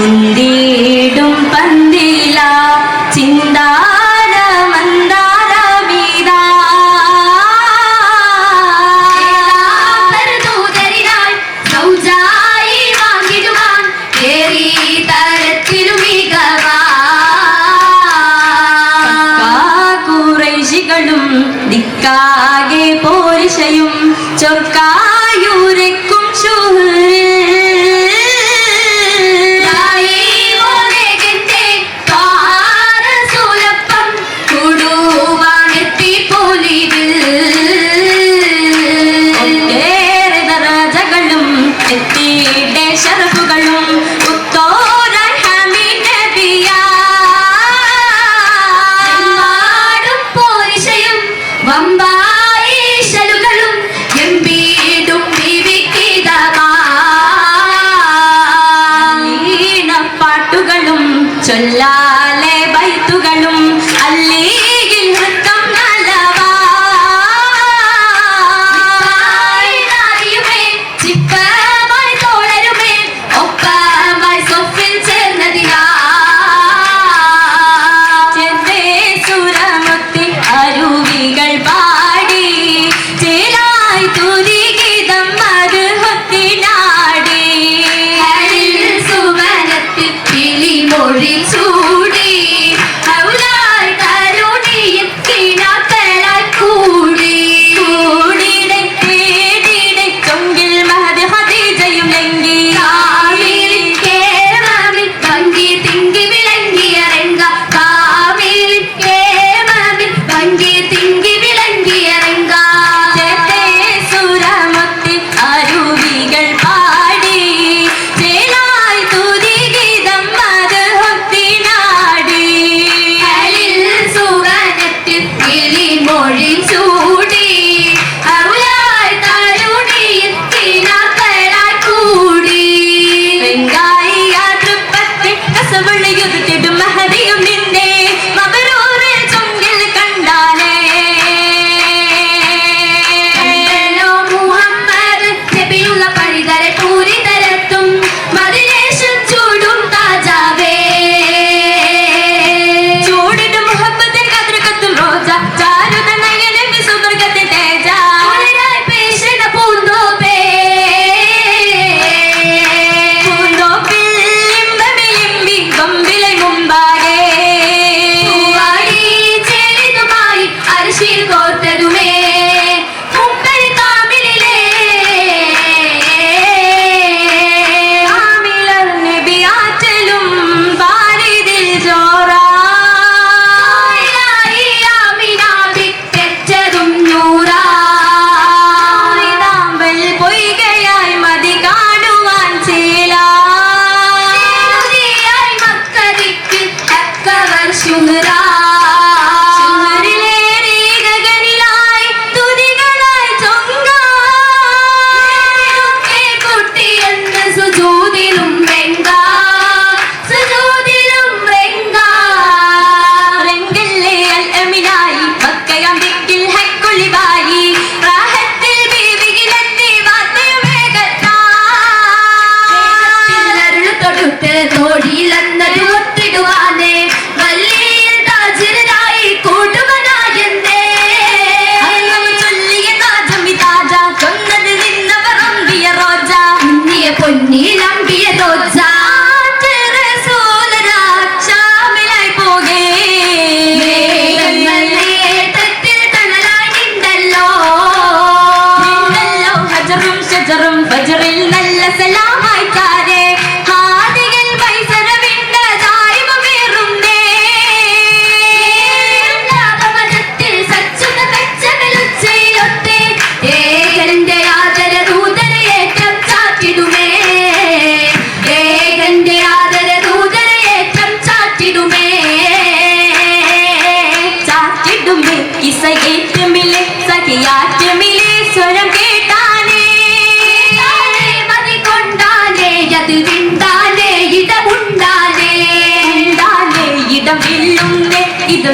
ಮುಂದಿನ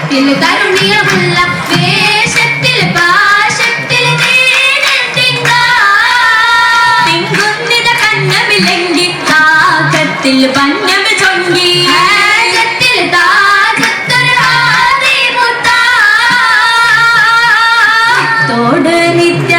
പാശത്തിൽ തരുണിയമുള്ള വേഷത്തിൽ പാശത്തിൽ തിങ്കുന്നിത കണ്ണമില്ലെങ്കിൽ താകത്തിൽ പഞ്ഞം ചൊങ്കി. തോട് നിത്യ